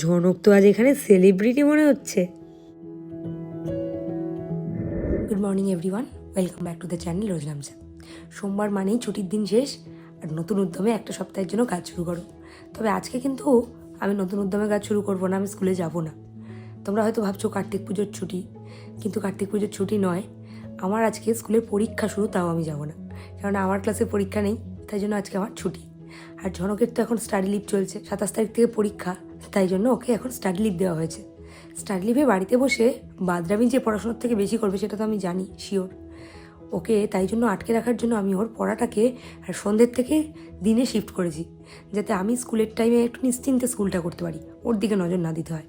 ঝনক তো আজ এখানে সেলিব্রিটি মনে হচ্ছে। Good morning everyone welcome back to the channel রোজলামসা সোমবার মানেই ছুটির দিন শেষ, আর নতুন উদ্যমে একটা সপ্তাহের জন্য কাজ শুরু করো। তবে আজকে কিন্তু আমি নতুন উদ্যমে কাজ শুরু করব না, আমি স্কুলে যাব না। তোমরা হয়তো ভাবছ কার্তিক পুজোর ছুটি, কিন্তু কার্তিক পুজোর ছুটি নয়। আমার আজকে স্কুলের পরীক্ষা শুরু, তাও আমি যাব না। কারণ আমার ক্লাসে পরীক্ষা নেই, তাই জন্য আজকে আমার ছুটি। আর ঝনকের তো এখন স্টাডি লিভ চলছে, সাতাশ তারিখ থেকে পরীক্ষা। তাই জন্য ওকে এখন স্টাডি লিভ দেওয়া হয়েছে। স্টাডি লিভে বাড়িতে বসে বাদরামি যে পড়াশোনার থেকে বেশি করবে সেটা তো আমি জানি শিওর ওকে তাই জন্য আটকে রাখার জন্য আমি ওর পড়াটাকে আর সন্ধ্যের থেকে দিনে শিফট করেছি, যাতে আমি স্কুলের টাইমে একটু নিশ্চিন্তে স্কুলটা করতে পারি। ওর দিকে নজর না দিতে হয়।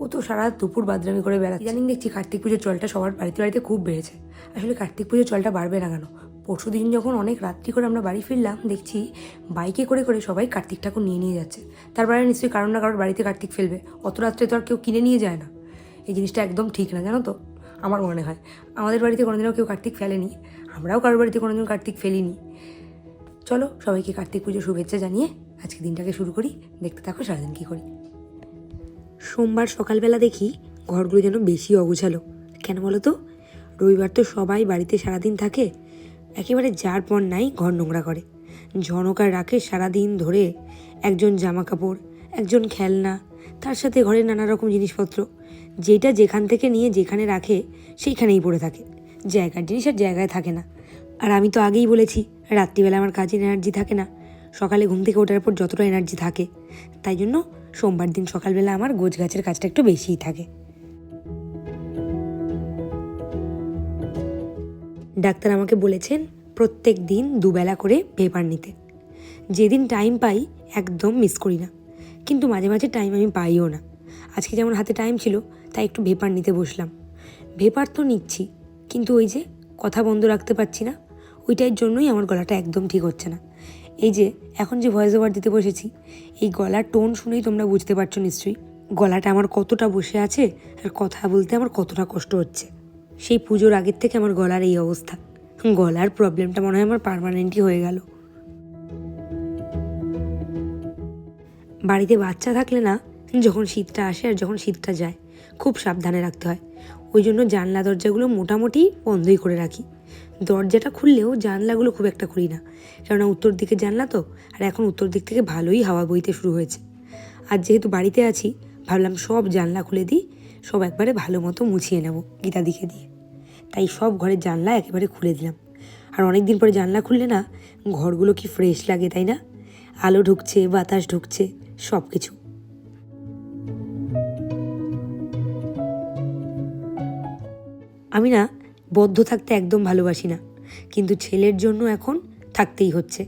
ও তো সারা দুপুর বাদরামি করে বেড়াচ্ছে। জানিন দেখছি কার্তিক পুজোর চলটা সবার বাড়িতে বাড়িতে খুব বেড়েছে। আসলে কার্তিক পুজোর চলটা বাড়বে না কেন? পরশু দিন যখন অনেক রাত্রি করে আমরা বাড়ি ফিরলাম, দেখছি বাইকে করে করে সবাই কার্তিক ঠাকুর নিয়ে নিয়ে যাচ্ছে। তারপরে নিশ্চয়ই কারণ না কারোর বাড়িতে কার্তিক ফেলবে। অত রাত্রে তো আর কেউ কিনে নিয়ে যায় না। এই জিনিসটা একদম ঠিক না, জানো তো? আমার মনে হয়। আমাদের বাড়িতে কোনোদিনও কেউ কার্তিক ফেলেনি। আমরাও কারোর বাড়িতে কোনোদিন কার্তিক ফেলিনি। চলো, সবাইকে কার্তিক পুজো শুভেচ্ছা জানিয়ে আজকে দিনটাকে শুরু করি। দেখতে থাকো সারাদিন কী করি। সোমবার সকালবেলা দেখি ঘরগুলো যেন বেশি অগোছালো। কেন বলো তো? রবিবার তো সবাই বাড়িতে সারাদিন থাকে। একেবারে যার পর নাই ঘর নোংরা করে। ঝনকার রাখে সারাদিন ধরে একজন জামা কাপড় একজন খেলনা, তার সাথে ঘরের নানা রকম জিনিসপত্র। যেটা যেখান থেকে নিয়ে যেখানে রাখে, সেইখানেই পড়ে থাকে। জায়গার জিনিস আর জায়গায় থাকে না। আর আমি তো আগেই বলেছি, রাত্রিবেলা আমার কাজের এনার্জি থাকে না। সকালে ঘুম থেকে ওঠার পর যতটা এনার্জি থাকে। তাই জন্য সোমবার দিন সকালবেলা আমার গোছ গাছের কাজটা একটু বেশিই থাকে। ডাক্তার আমাকে বলেছেন প্রত্যেক দিন দুবেলা করে পেপার নিতে। যেদিন টাইম পাই, একদম মিস করি না। কিন্তু মাঝে মাঝে টাইম আমি পাইও না। আজকে যেমন হাতে টাইম ছিল, তাই একটু ভেপার নিতে বসলাম। ভেপার তো নিচ্ছি, কিন্তু ওই যে কথা বন্ধ রাখতে পারছি না, ওইটার জন্যই আমার গলাটা একদম ঠিক হচ্ছে না। এই যে এখন যে ভয়েস ওভার দিতে বসেছি, এই গলার টোন শুনেই তোমরা বুঝতে পারছ নিশ্চয়ই। গলাটা আমার কতটা বসে আছে, আর কথা বলতে আমার কতটা কষ্ট হচ্ছে। সেই পুজোর আগের থেকে আমার গলার এই অবস্থা। গলার প্রবলেমটা মনে হয় আমার পারমানেন্টই হয়ে গেল। বাড়িতে বাচ্চা থাকলে না, যখন শীতটা আসে আর যখন শীতটা যায়, খুব সাবধানে রাখতে হয়। ওই জন্য জানলা দরজাগুলো মোটামুটি বন্ধই করে রাখি। দরজাটা খুললেও জানলাগুলো খুব একটা খুলি না। কেননা উত্তর দিকে জানলা তো, আর এখন উত্তর দিক থেকে ভালোই হাওয়া বইতে শুরু হয়েছে। আর যেহেতু বাড়িতে আছি, ভাবলাম সব জানলা খুলে দিই, সব একবারে ভালো মতো মুছিয়ে নেব, গীতা দিকে দিয়ে। তাই সব ঘরের জানলা একেবারে খুলে দিলাম। আর অনেক দিন পরে জানলা খুললে না, ঘরগুলো কি ফ্রেশ লাগে, তাই না? আলো ঢুকছে, বাতাস ঢুকছে সব কিছু আমি না, বদ্ধ থাকতে একদম ভালোবাসি না। কিন্তু ছেলের জন্য এখন থাকতেই হচ্ছে।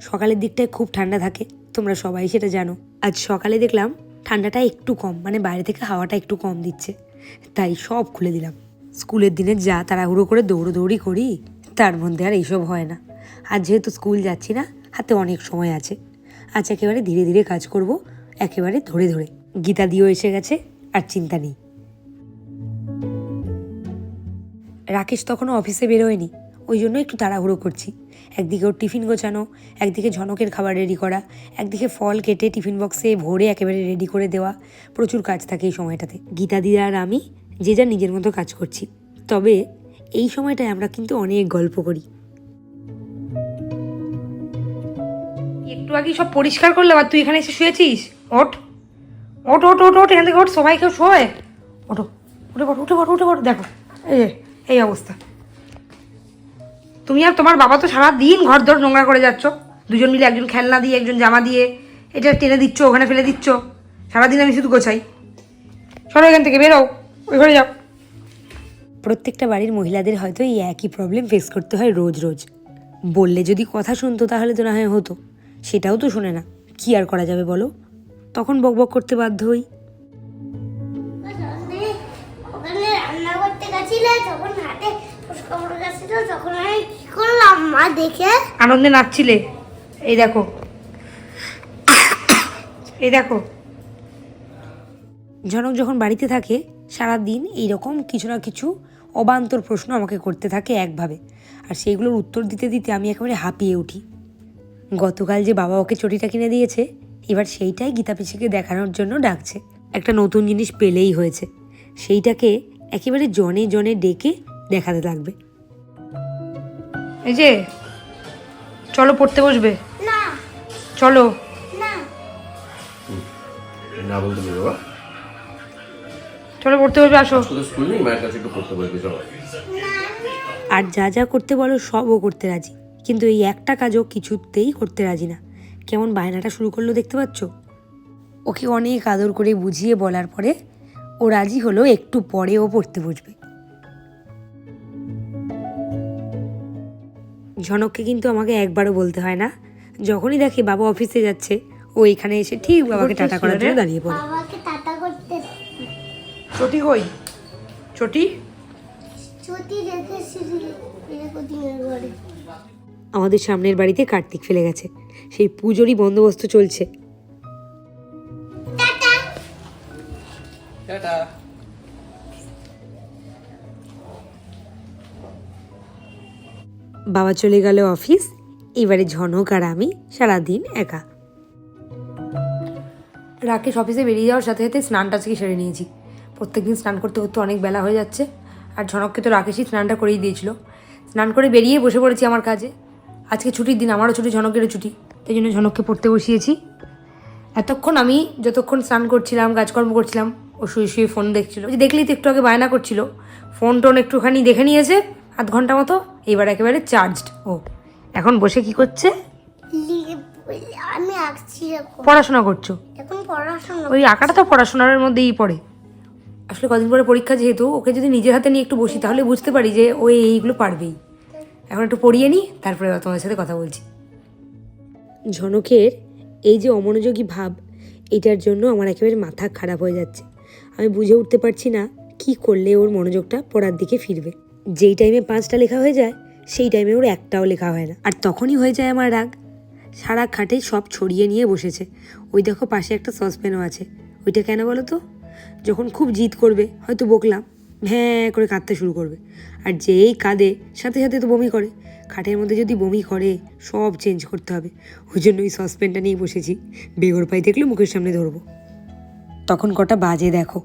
সকালের দিকটায় খুব ঠান্ডা থাকে, তোমরা সবাই সেটা জানো। আজ সকালে দেখলাম ঠান্ডাটা একটু কম মানে বাইরে থেকে হাওয়াটা একটু কম দিচ্ছে। তাই সব খুলে দিলাম। স্কুলের দিনে যা তাড়াহুড়ো করে দৌড়োদৌড়ি করি, তার মধ্যে আর এইসব হয় না। আর যেহেতু স্কুল যাচ্ছি না, হাতে অনেক সময় আছে। আজ একেবারে ধীরে ধীরে কাজ করব, একেবারে ধরে ধরে। গীতা দিয়েও এসে গেছে, আর চিন্তা নেই। রাকেশ তখনও অফিসে বেরোয়নি ওই জন্য একটু তাড়াহুড়ো করছি। একদিকে ওর টিফিন গোছানো, একদিকে ঝনকের খাবার রেডি করা, একদিকে ফল কেটে টিফিন বক্সে ভরে একেবারে রেডি করে দেওয়া। প্রচুর কাজ থাকে এই সময়টাতে। গীতা দিদা আর আমি যে যা নিজের মতো কাজ করছি। তবে এই সময়টায় আমরা কিন্তু অনেক গল্প করি। একটু আগে সব পরিষ্কার করলাম, আর তুই এখানে এসে শুয়েছিস? ওঠ। ওঠ ওঠ ওঠ ওঠ, এখান থেকে ওঠ, সবাই কেউ শোয়? ওঠো। উঠে পড়ো উঠে পড়ো উঠে পড়ো দেখো। এই এই অবস্থা। তুমি আর তোমার বাবা তো সারা দিন ঘর ধর নোংরা করে যাচ্ছ। দুজন মিলে একজন খেলনা দিয়ে, একজন জামা দিয়ে। এটা টেনে দিচ্ছ, ওখানে ফেলে দিচ্ছ। সারাদিন আমি শুধু গোছাই। সরো এখান থেকে, বেরো। ওই ঘরে যাও। প্রত্যেকটা বাড়ির মহিলাদের হয়তো এই একই প্রবলেম ফেস করতে হয় রোজ রোজ। বললে যদি কথা শুনতো তাহলে তো না হয় হতো। সেটাও তো শোনে না। কি আর করা যাবে বলো? তখন বকবক করতে বাধ্য হই। দেখে। আনন্দে নাচছিলে। এই দেখো। এই দেখো। জনক যখন বাড়িতে থাকে সারা দিন এইরকম কিছু না কিছু অবান্তর প্রশ্ন আমাকে করতে থাকে একভাবে। আর সেইগুলোর উত্তর দিতে দিতে আমি একেবারে হাঁপিয়ে উঠি। গতকাল যে বাবা ওকে চটিটা কিনে দিয়েছে এবার সেইটাই গীতা পিসিকে দেখানোর জন্য ডাকছে। একটা নতুন জিনিস পেলেই হয়েছে। সেইটাকে একেবারে জনে জনে ডেকে দেখাতে লাগবে। এই যে চলো পড়তে বসবে। না। চলো। না। না বলতে বাবা। চলো পড়তে বসবে আসো। আজকে তো স্কুল নেই? মায়ের কাছে একটু পড়তে বলবি চলো। আর যা যা করতে বলো সবও করতে রাজি। কিন্তু এই একটা কাজও কিছুতেই করতে রাজি না। কেমন বায়নাটা শুরু করল দেখতে পাচ্ছ? ওকে অনেক আদর করে বুঝিয়ে বলার পরে ও রাজি হলো একটু পরে ও পড়তে বসবে। ঝনককে কিন্তু আমাকে একবারও বলতে হয় না। যখনই দেখে বাবা অফিসে যাচ্ছে ও এখানে এসে ঠিক বাবাকে টাটা করার জন্য দাঁড়িয়ে পড়ে। চটি কই? চটি রেখেছি ঘরে। আমাদের সামনের বাড়িতে কার্তিক ফেলে গেছে। সেই পুজোরই বন্দোবস্ত চলছে। বাবা চলে গেল অফিস। এবারে ঝনক আর আমি সারাদিন একা। রাকেশ অফিসে বেরিয়ে যাওয়ার সাথে সাথে স্নানটা আজকে সেরে নিয়েছি। প্রত্যেকদিন স্নান করতে করতে অনেক বেলা হয়ে যাচ্ছে। আর ঝনককে তো রাকেশই স্নানটা করেই দিয়েছিল। স্নান করে বেরিয়ে বসে পড়েছি আমার কাজে। আজকে ছুটির দিন আমারও ছুটি ঝনকেরও ছুটি। তাই জন্য ঝনককে পড়তে বসিয়েছি। এতক্ষণ আমি যতক্ষণ স্নান করছিলাম কাজকর্ম করছিলাম ও শুয়ে শুয়ে ফোন দেখছিল। যে দেখলেই তো একটু আগে বায়না করছিল। ফোন টোন একটুখানি দেখে নিয়েছে আধ ঘণ্টা মতো এইবার একেবারে চার্জড ও এখন বসে কি করছে? আমি পড়াশোনা করছ? এখন পড়াশোনা ওই আঁকাটা তো পড়াশোনার মধ্যেই পড়ে। আসলে কদিন পরে পরীক্ষা যেহেতু, ওকে যদি নিজের হাতে নিয়ে একটু বসি, তাহলে বুঝতে পারি যে ও এইগুলো পারবেই। এখন একটু পড়িয়ে নিই তারপরে তোমাদের সাথে কথা বলছি। ঝনকের এই যে অমনোযোগী ভাব, এটার জন্য আমার একেবারে মাথা খারাপ হয়ে যাচ্ছে। আমি বুঝে উঠতে পারছি না কি করলে ওর মনোযোগটা পড়ার দিকে ফিরবে। যেই টাইমে পাঁচটা লেখা হয়ে যায়, সেই টাইমে ওর একটাও লেখা হয় না। আর তখনই হয়ে যায় আমার রাগ। সারা খাটে সব ছড়িয়ে নিয়ে বসেছে। ওই দেখো পাশে একটা সসপ্যানও আছে। ওইটা কেন বলো তো? যখন খুব জিদ করবে হয়তো বকলাম ভ্যাঁ করে কাঁদতে শুরু করবে। আর যেই কাঁদে সাথে সাথে তো বমি করে। খাটের মধ্যে যদি বমি করে সব চেঞ্জ করতে হবে। ওই জন্য ওই সসপ্যানটা নিয়ে বসেছি। বেগর পাই দেখলে মুখের সামনে ধরবো। তখন কটা বাজে দেখো।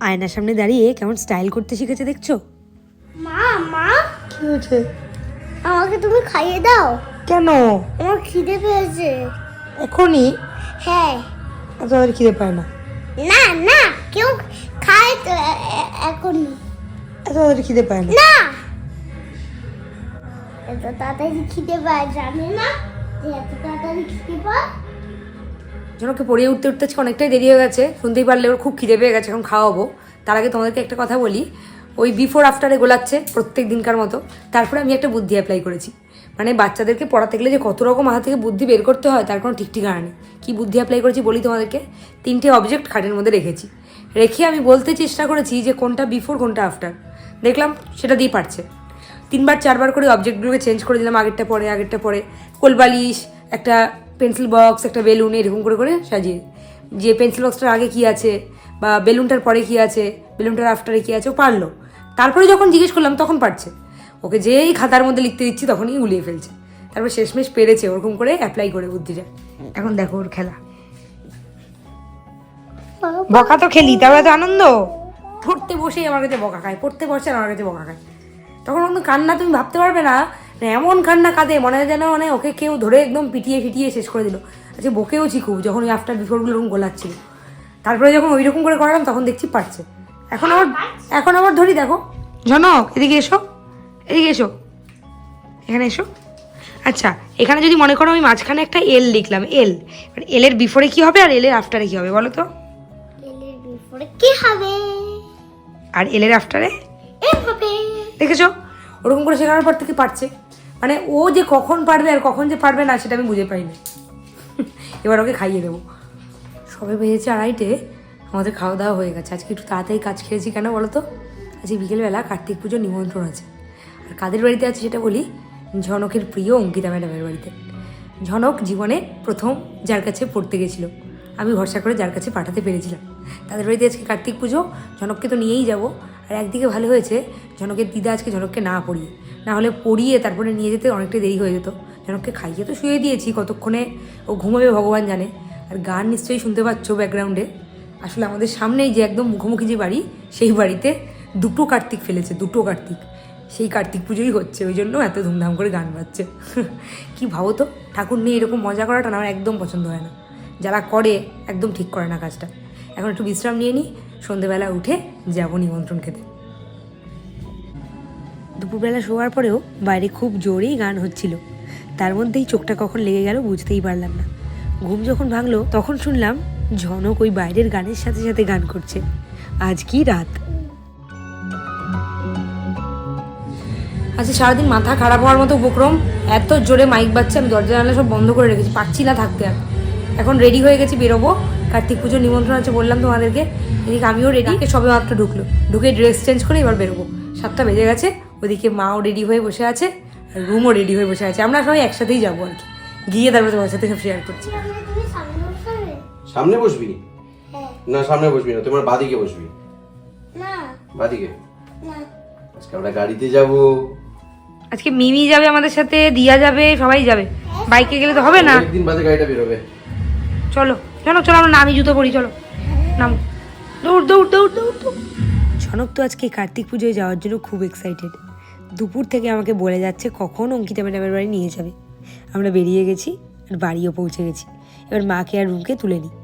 আয়নার সামনে দাঁড়িয়ে কেমন স্টাইল করতে শিখেছে দেখছ? মা মা! কি হয়েছে? আমাকে তুমি খাইয়ে দাও। কেন? আমার খিদে পেয়েছে। এখনই? হ্যাঁ। তাদের খিদে পায় না। না না কেউ খায় তো এখন। তাদের খিদে পায় না। না। এত তাড়াতাড়ি খিদে পায় জানে না এত তাড়াতাড়ি খিদে পায়। জনকে পড়িয়ে উঠতে উঠতে আজকে অনেকটাই দেরি হয়ে গেছে। শুনতেই পারলে ওর খুব খিদে পেয়ে গেছে এখন খাওয়াবো। তার আগে তোমাদেরকে একটা কথা বলি। ওই বিফোর আফটারে গোলাচ্ছে প্রত্যেক দিনকার মতো। তারপরে আমি একটা বুদ্ধি অ্যাপ্লাই করেছি। মানে বাচ্চাদেরকে পড়াতে গেলে যে কত রকম মাথা থেকে বুদ্ধি বের করতে হয় তার কোনো ঠিক ঠিকানা নেই। কী বুদ্ধি অ্যাপ্লাই করেছি বলি তোমাদেরকে? তিনটে অবজেক্ট খাটের মধ্যে রেখেছি। রেখে আমি বলতে চেষ্টা করেছি যে কোনটা বিফোর কোনটা আফটার দেখলাম সেটা দিয়ে পারছে। তিনবার, চারবার করে অবজেক্টগুলোকে চেঞ্জ করে দিলাম, আগেরটা পরে আগেরটা পরে। কোলবালিশ, একটা পেন্সিল বক্স একটা বেলুন, এরকম করে করে সাজিয়ে। যে পেন্সিল বক্সটার আগে কি আছে বা বেলুনটার পরে কি আছে, বেলুনটার আফটারে কি আছে, ও পারল। তারপরে যখন জিজ্ঞেস করলাম, তখন পারছে। ওকে যেই খাতার মধ্যে লিখতে দিচ্ছি তখনই উলিয়ে ফেলছে। তারপর শেষমেশ পেরেছে, ওরকম করে অ্যাপ্লাই করে বুদ্ধিটা। এখন দেখো ওর খেলা। বকা তো খেলি তারপরে তো আনন্দ। পড়তে বসেই আমার কাছে বকা খায়, পড়তে বসে আমার কাছে বকা খায়। তখন কিন্তু কান্না তুমি ভাবতে পারবে না মানে এমন কান্না কাঁদে, মনে হয় যেন মানে ওকে কেউ ধরে একদম পিটিয়ে ফিটিয়ে শেষ করে দিল। আচ্ছা বকেওছি খুব যখন ওই আফটার বিফোরগুলো এরকম গোলাচ্ছিল। তারপরে যখন ওই রকম করে করালাম, তখন দেখছি পারছে। এখন আবার এখন আবার ধরি, দেখো। জনক এদিকে এসো। এদিকে এসো। এখানে এসো। আচ্ছা এখানে যদি মনে করো আমি মাঝখানে একটা এল লিখলাম এল এলের বিফোরে কি হবে আর এলের আফটারে কি হবে বলো তো? কি হবে? আর এলের আফটারে দেখেছ? ওরকম করে শেখানোর পর থেকে পারছে। মানে ও যে কখন পারবে আর কখন যে পারবে না সেটা আমি বুঝে পাইনি। এবার ওকে খাইয়ে দেবো। সবে বেজেছে আড়াইটে আমাদের খাওয়া দাওয়া হয়ে গেছে। আজকে একটু তাড়াতাড়ি কাজ খেয়েছি কেন বলো তো? আজকে বিকেলবেলা কার্তিক পুজোর নিমন্ত্রণ আছে। কাদের বাড়িতে আছে সেটা বলি? ঝনকের প্রিয় অঙ্কিতা ম্যাডামের বাড়িতে। ঝনক জীবনে প্রথম যার কাছে পড়তে গেছিল। আমি ভরসা করে যার কাছে পাঠাতে পেরেছিলাম। তাদের বাড়িতে আজকে কার্তিক পুজো। ঝনককে তো নিয়েই যাব। আর একদিকে ভালো হয়েছে, ঝনকের দিদা আজকে ঝনককে না পড়িয়ে। না হলে পড়িয়ে তারপরে নিয়ে যেতে অনেকটা দেরি হয়ে যেত। ঝনককে খাইয়ে তো শুয়ে দিয়েছি, কতক্ষণে ও ঘুমাবে ভগবান জানে। আর গান নিশ্চয়ই শুনতে পাচ্ছ ব্যাকগ্রাউন্ডে। আসলে আমাদের সামনেই যে একদম মুখোমুখি যে বাড়ি, সেই বাড়িতে দুটো কার্তিক ফেলেছে, দুটো কার্তিক। সেই কার্তিক পুজোই হচ্ছে, ওই জন্য এত ধুমধাম করে গান বাজছে। কি ভাবো তো? ঠাকুর নিয়ে এরকম মজা করাটা না আমার একদম পছন্দ হয় না। যারা করে, একদম ঠিক করে না কাজটা। এখন একটু বিশ্রাম নিয়ে নিই সন্ধেবেলা উঠে যাব নিমন্ত্রণ খেতে। দুপুরবেলা শোয়ার পরেও বাইরে খুব জোরেই গান হচ্ছিল। তার মধ্যেই চোখটা কখন লেগে গেল বুঝতেই পারলাম না। ঘুম যখন ভাঙলো, তখন শুনলাম ঝনক ওই বাইরের গানের সাথে সাথে গান করছে। আজ কি রাত? আচ্ছা সারাদিন মাথা খারাপ হওয়ার মতো উপক্রম? এত জোরে মাইক বাজছে আমি দরজা জানলা সব বন্ধ করে রেখেছি পারছি না থাকতে আর। এখন রেডি হয়ে গেছি বেরোবো। কার্তিক পুজোর নিমন্ত্রণ আছে বললাম তোমাদেরকে। এদিকে আমিও রেডি সবে মাত্র ঢুকলো। ঢুকে ড্রেস চেঞ্জ করে এবার বেরোবো। সাতটা বেজে গেছে ওদিকে মাও রেডি হয়ে বসে আছে আর রুমও রেডি হয়ে বসে আছে। আমরা সবাই একসাথেই যাব আর কি। গিয়ে তারপরে তোমার সাথে সব শেয়ার করছি। সামনে বসবি? না সামনে বসবি না তোমার বাদিকে বসবি। না। বাদিকে? না। আজকে আমরা গাড়িতে যাব। আজকে মিমি যাবে আমাদের সাথে দিয়া যাবে সবাই যাবে। বাইকে গেলে তো হবে না। একদিন বাদে গাড়িটা বেরোবে। চলো চলো চলো আমরা নামি জুতো পরি চলো। নাম। দৌড় দৌড় দৌড় দৌড় দৌড়। ঝনক তো আজকে কার্তিক পুজোয় যাওয়ার জন্য খুব এক্সাইটেড দুপুর থেকে আমাকে বলে যাচ্ছে কখন অঙ্কিতা ম্যাডামের বাড়ি নিয়ে যাবে। আমরা বেরিয়ে গেছি আর বাড়িও পৌঁছে গেছি। এবার মাকে আর রুমকে তুলে নিই।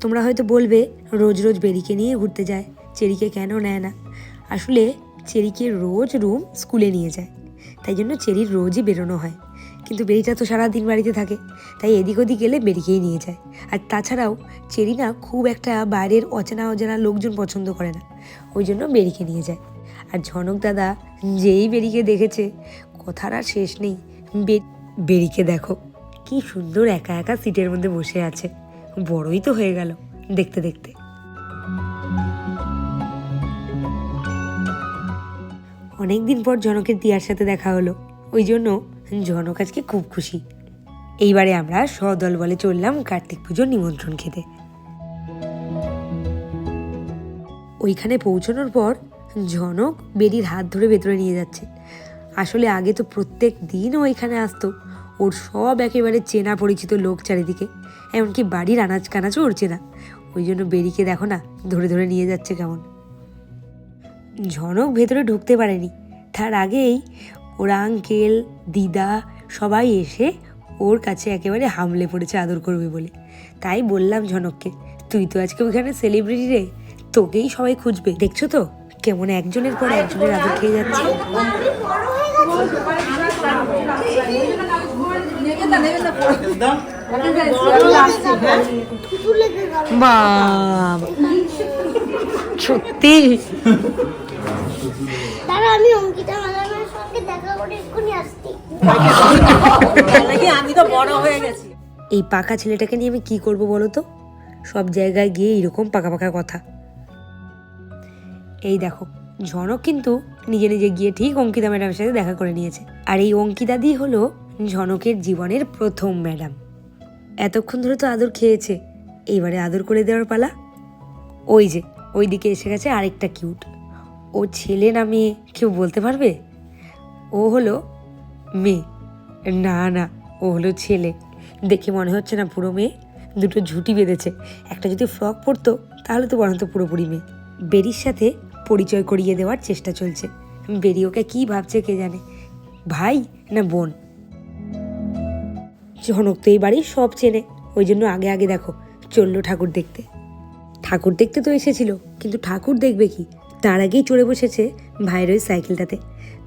তোমরা হয়তো বলবে রোজ রোজ বেরিকে নিয়ে ঘুরতে যায়। চেরিকে কেন নেয় না? আসলে চেরিকে রোজ রুম স্কুলে নিয়ে যায়। তাই জন্য চেরির রোজই বেরোনো হয়। কিন্তু বেরিটা তো সারাদিন বাড়িতে থাকে, তাই এদিক ওদিক গেলে বেরিকেই নিয়ে যায়। আর তাছাড়াও চেরি না খুব একটা বাইরের অচেনা অজানা লোকজন পছন্দ করে না, ওই জন্য বেরিকে নিয়ে যায়। আর ঝনক দাদা যেই বেরিকে দেখেছে, কথার আর শেষ নেই। বেরিকে দেখো, কি সুন্দর একা একা সিটের মধ্যে বসে আছে, বড়ই তো হয়ে গেল দেখতে দেখতে। অনেক দিন পর জনকের দিয়ার সাথে দেখা হলো। ওই জন্য জনক আজকে খুব খুশি। এইবারে আমরা সদল বলে চললাম কার্তিক পুজোর নিমন্ত্রণ খেতে। ওইখানে পৌঁছানোর পর জনক বেরির হাত ধরে ভেতরে নিয়ে যাচ্ছে। আসলে আগে তো প্রত্যেক দিন ওইখানে আসতো। ওর সব একেবারে চেনা পরিচিত লোক চারিদিকে। এমনকি বাড়ির আনাজ কানাচও ওর চেনা। ওই জন্য বেরিকে দেখো না, ধরে ধরে নিয়ে যাচ্ছে কেমন। ঝনক ভেতরে ঢুকতে পারেনি। তার আগেই ওর আঙ্কেল দিদা সবাই এসে ওর কাছে একেবারে হামলে পড়েছে আদর করবে বলে। তাই বললাম ঝনককে তুই তো আজকে ওইখানে সেলিব্রিটি রে তোকেই সবাই খুঁজবে। দেখছ তো কেমন একজনের পর একজনের আদর খেয়ে যাচ্ছে। সত্যি? দাঁড়া আমি অঙ্কিতা ম্যাডামের সঙ্গে দেখা করে এক্ষুনি আসছি। আমি তো বড় হয়ে গেছি। এই পাকা ছেলেটাকে নিয়ে আমি কি করব বলো তো? সব জায়গায় গিয়ে এরকম পাকা পাকা কথা। এই দেখো ঝনক কিন্তু নিজে নিজে গিয়ে ঠিক অঙ্কিতা ম্যাডামের সাথে দেখা করে নিয়েছে। আর এই অঙ্কিতাদি হলো ঝনকের জীবনের প্রথম ম্যাডাম। এতক্ষণ ধরে তো আদর খেয়েছে। এইবারে আদর করে দেওয়ার পালা। ওই যে ওই দিকে এসে গেছে আরেকটা কিউট। ও ছেলে না মেয়ে কেউ বলতে পারবে? ও হলো মেয়ে। না না, ও হলো ছেলে। দেখে মনে হচ্ছে না পুরো মেয়ে দুটো ঝুঁটি বেঁধেছে। একটা যদি ফ্রক পরতো, তাহলে তো বরং তো পুরোপুরি মেয়ে। বেরির সাথে পরিচয় করিয়ে দেওয়ার চেষ্টা চলছে। বেরি ওকে কী ভাবছে কে জানে? ভাই না বোন? জনক তো এই বাড়ির সব চেনে। ওই জন্য আগে আগে দেখো, চলল ঠাকুর দেখতে। ঠাকুর দেখতে তো এসেছিল, কিন্তু ঠাকুর দেখবে কি? তার আগেই চড়ে বসেছে ভাইয়ের ওই সাইকেলটাতে।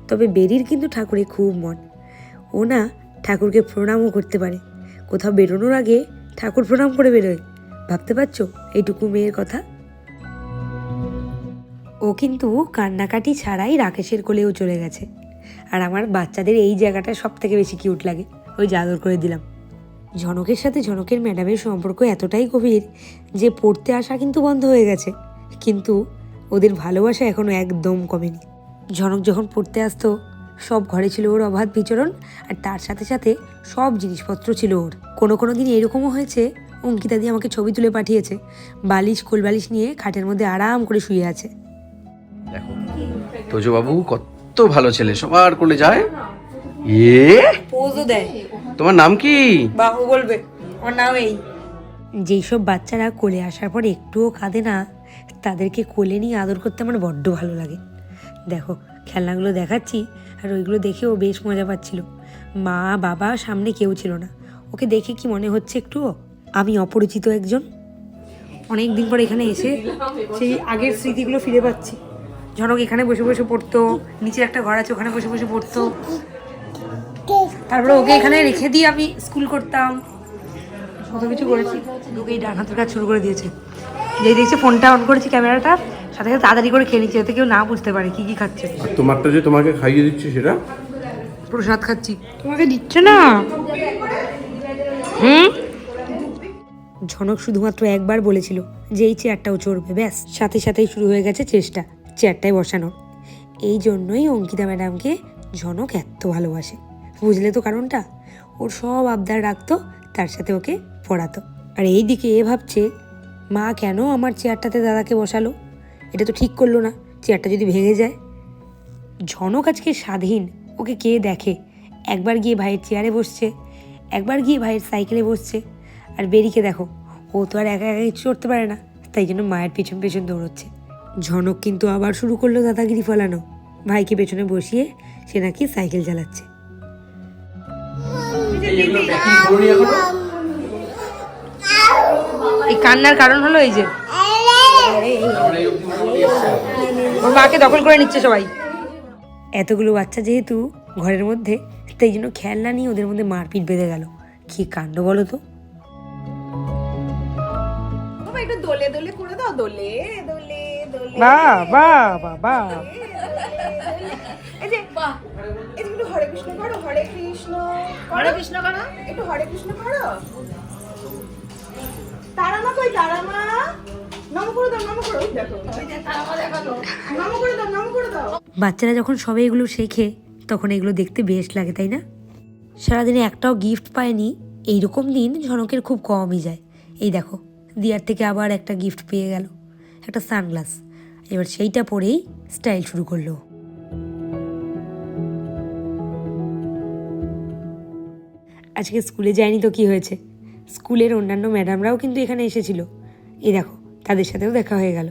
তবে বেরির কিন্তু ঠাকুরে খুব মন। ও না ঠাকুরকে প্রণামও করতে পারে। কোথাও বেরোনোর আগে ঠাকুর প্রণাম করে বেরোয়। ভাবতে পারছ এইটুকু মেয়ের কথা? ও কিন্তু কান্নাকাটি ছাড়াই রাকেশের কোলেও চলে গেছে। আর আমার বাচ্চাদের এই জায়গাটা সব থেকে বেশি কিউট লাগে। ওই জাদর করে দিলাম। ঝনকের সাথে ঝনকের ম্যাডামের সম্পর্ক এতটাই গভীর যে পড়তে আসা কিন্তু বন্ধ হয়ে গেছে। কিন্তু ওদের ভালোবাসা এখনও একদম কমেনি। ঝনক যখন পড়তে আসতো সব ঘরে ছিল ওর অবাধ বিচরণ আর তার সাথে সাথে সব জিনিসপত্র ছিল ওর। কোনো কোনো দিন এরকমও হয়েছে অঙ্কিতা দিয়ে আমাকে ছবি তুলে পাঠিয়েছে বালিশ কোল বালিশ নিয়ে খাটের মধ্যে আরাম করে শুয়ে আছে। দেখো তোজো বাবু কত ভালো ছেলে সবার কোলে যায়। এ? পোজও দেয়। তোমার নাম কি? বাহু বলবে আমার নাম এই। যেই সব বাচ্চারা কোলে আসার পর একটুও কাঁদে না তাদেরকে কোলে নিয়ে আদর করতে আমার বড্ড ভালো লাগে। দেখো, খেলনাগুলো দেখাচ্ছি আর ওইগুলো দেখেও বেশ মজা পাচ্ছিল। মা, বাবা, সামনে কেউ ছিল না। ওকে দেখে কি মনে হচ্ছে একটুও আমি অপরিচিত একজন? অনেক দিন পর এখানে এসে সেই আগের স্মৃতিগুলো ফিরে পাচ্ছি। ঝনক এখানে বসে বসে পড়তো, নিচে একটা ঘর আছে, ওখানে বসে বসে পড়তো। তারপরে ওকে এখানে রেখে দিয়ে আমি স্কুল করতাম। কত কিছু করেছি। ওকে এই ডান হাতের কাজ শুরু করে দিয়েছে। যেই দেখছে ফোনটা অন করেছি ক্যামেরাটা সাথে সাথে তাড়াতাড়ি করে খেয়ে নিচ্ছে যাতে কেউ না বুঝতে পারে কি কি খাচ্ছে। আর তোমারটা যে তোমাকে খাইয়ে দিচ্ছে সেটা? প্রসাদ খাচ্ছি। তোমাকে দিচ্ছে না? হুম? ঝনক শুধুমাত্র একবার বলেছিল যে এই চেয়ারটাও চড়বে ব্যাস। সাথে সাথেই শুরু হয়ে গেছে চেষ্টা চেয়ারটায় বসানো। এই জন্যই অঙ্কিতা ম্যাডামকে ঝনক এত ভালোবাসে। বুঝলে তো কারণটা? ওর সব আবদার রাখতো তার সাথে ওকে পড়াতো। আর এই দিকে এ ভাবছে মা কেন আমার চেয়ারটাতে দাদাকে বসালো? এটা তো ঠিক করল না, চেয়ারটা যদি ভেঙে যায়। ঝনক আজকে স্বাধীন, ওকে কে দেখে? একবার গিয়ে ভাইয়ের চেয়ারে বসছে, একবার গিয়ে ভাইয়ের সাইকেলে বসছে। আর বেরিকে দেখো, ও তো আর একা একা কিছু করতে পারে না, তাই জন্য মায়ের পেছন পেছন দৌড়চ্ছে। ঝনক কিন্তু আবার শুরু করল দাদাগিরি ফলানো। ভাইকে পেছনে বসিয়ে সে নাকি সাইকেল চালাচ্ছে। এই কান্নার কারণ হলো এই যে। ওর মাকে দখল করে নিচ্ছে সবাই। এতগুলো বাচ্চা যেহেতু ঘরের মধ্যে তাই জন্য খেলনা নিয়ে ওদের মধ্যে মারপিট বেঁধে গেল। কি কাণ্ড বলো তো? একটু দোলে দোলে করে দাও দোলে দোলে দোলে বাহ বাহ বাবা এই যে এই যে একটু হরে কৃষ্ণ করো হরে কৃষ্ণ হরে কৃষ্ণ করো। একটু হরে কৃষ্ণ করো। তারামা কই তারামা? নম করে দাও নম করে ওই দেখো। তারামা দেখাল। নম করে দাও নম করে দাও। বাচ্চারা যখন সবে এগুলো শেখে তখন এগুলো দেখতে বেশ লাগে তাই না? সারাদিনে একটাও গিফট পায়নি এইরকম দিন ঝনকের খুব কমই যায়। এই দেখো দিয়ার থেকে আবার একটা গিফট পেয়ে গেল একটা সানগ্লাস এবার সেইটা পরেই স্টাইল শুরু করল। আজকে স্কুলে যায়নি তো কি হয়েছে? স্কুলের অন্যান্য ম্যাডামরাও কিন্তু এখানে এসেছিল। এই দেখো, তাদের সাথেও দেখা হয়ে গেল।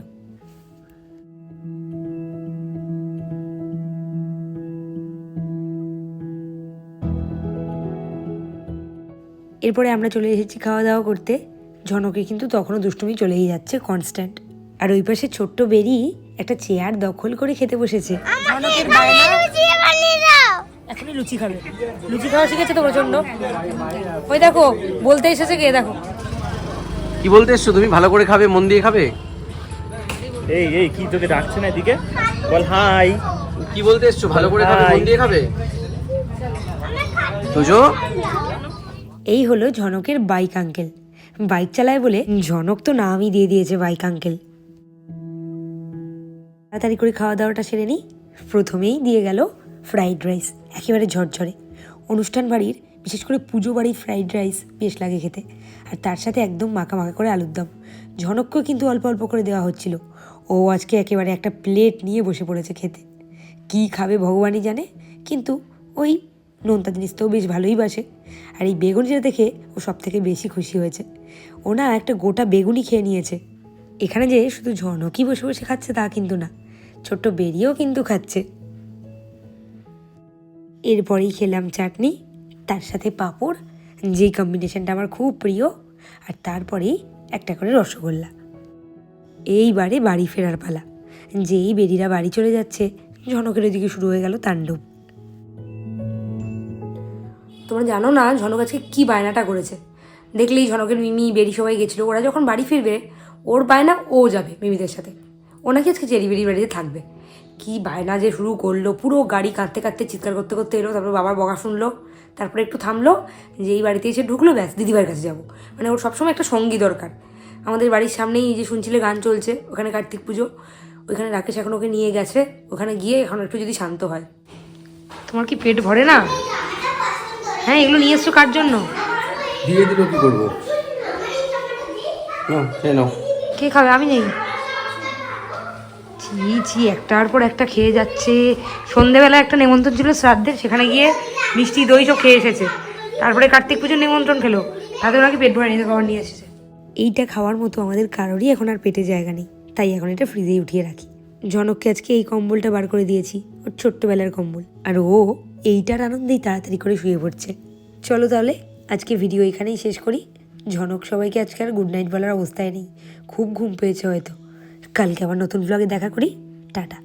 এরপরে আমরা চলে এসেছি খাওয়া দাওয়া করতে। ঝনকে কিন্তু তখনও দুষ্টুমি চলেই যাচ্ছে কনস্ট্যান্ট আর ওই পাশে ছোট্ট বেরি একটা চেয়ার দখল করে খেতে বসেছে। ঝনকের এখনই লুচি খাবে। লুচি খাওয়া শিখেছে তো প্রচণ্ড ওই দেখো বলতে এসেছে কে? দেখো। কি বলতে এসছো? তুমি ভালো করে খাবে মন দিয়ে খাবে? এই এই কি তোকে ডাকছে না এদিকে? বল হাই। কি বলতে এসছো? ভালো করে খাবে মন দিয়ে খাবে? তোজো এই হলো ঝনকের বাইক আঙ্কেল। বাইক চালায় বলে ঝনক তো নামই দিয়ে দিয়েছে বাইক আঙ্কেল। তাড়াতাড়ি করে খাওয়া দাওয়াটা সেরে নিই প্রথমেই দিয়ে গেল ফ্রাইড রাইস। একেবারে ঝরঝরে। অনুষ্ঠান বাড়ির, বিশেষ করে পুজো বাড়ির ফ্রাইড রাইস বেশ লাগে খেতে। আর তার সাথে একদম মাখা মাখা করে আলুর দম। ঝনককেও কিন্তু অল্প অল্প করে দেওয়া হচ্ছিল। ও আজকে একেবারে একটা প্লেট নিয়ে বসে পড়েছে খেতে। কি খাবে ভগবানই জানে, কিন্তু ওই নোনতা জিনিস তো বেশ ভালোই বাসে। আর এই বেগুনিটা দেখে ও সব থেকে বেশি খুশি হয়েছে। ও না একটা গোটা বেগুনি খেয়ে নিয়েছে। এখানে যে শুধু ঝনকই বসে বসে খাচ্ছে তা কিন্তু না, ছোট্ট বেরিয়েও কিন্তু খাচ্ছে। এরপরেই খেলাম চাটনি, তার সাথে পাঁপড়, যেই কম্বিনেশনটা আমার খুব প্রিয়, আর তারপরেই একটা করে রসগোল্লা। এইবারে বাড়ি ফেরার পালা, যেই বেরিরা বাড়ি চলে যাচ্ছে, ঝনকের ওদিকে শুরু হয়ে গেল তাণ্ডব। তোমরা জানো না, ঝনক আজকে কী বায়নাটা করেছে? দেখলেই ঝনকের মিমি, বেরি সবাই গেছিল, ওরা যখন বাড়ি ফিরবে, ওর বায়না ও যাবে মিমিদের সাথে। ও নাকি আজকে চেরি বেরি বাড়িতে থাকবে। কি বায়না যে শুরু করল পুরো গাড়ি কাঁদতে কাঁদতে চিৎকার করতে করতে এলো তারপর বাবার বকা শুনলো তারপরে একটু থামলো যে এই বাড়িতে এসে ঢুকলো ব্যাস দিদিভাইয়ের কাছে যাব। মানে ওর সবসময় একটা সঙ্গী দরকার। আমাদের বাড়ির সামনেই এই যে শুনছিলে গান চলছে ওখানে কার্তিক পুজো ওইখানে রাকেশ এখন ওকে নিয়ে গেছে ওখানে গিয়ে এখন একটু যদি শান্ত হয়। তোমার কি পেট ভরে না? হ্যাঁ এগুলো নিয়ে এসছো কার জন্য? দিয়ে দিল কি করব? নাও। কে খাবে? আমি নেই। ছি ছি, একটার পর একটা খেয়ে যাচ্ছে। সন্ধেবেলা একটা নেমন্তন্ন ছিল শ্রাদ্ধের, সেখানে গিয়ে মিষ্টি দই সব খেয়ে এসেছে। তারপরে কার্তিক পুজোর নিমন্ত্রণ খেলো। তাতে ওনাকে পেট ভরে নিতে খাবার নিয়ে এসেছে। এইটা খাওয়ার মতো আমাদের কারোরই এখন আর পেটে জায়গা নেই। তাই এখন এটা ফ্রিজেই উঠিয়ে রাখি। জনককে আজকে এই কম্বলটা বার করে দিয়েছি, ওর ছোট্টবেলার কম্বল। আর ও এইটার আনন্দেই তাড়াতাড়ি করে শুয়ে পড়ছে। চলো তাহলে, আজকে ভিডিও এখানেই শেষ করি। ঝনক সবাইকে আজকে আর গুড নাইট বলার অবস্থায় নেই। খুব ঘুম পেয়েছে হয়তো। কালকে আবার নতুন ব্লগে দেখা করি। টাটা।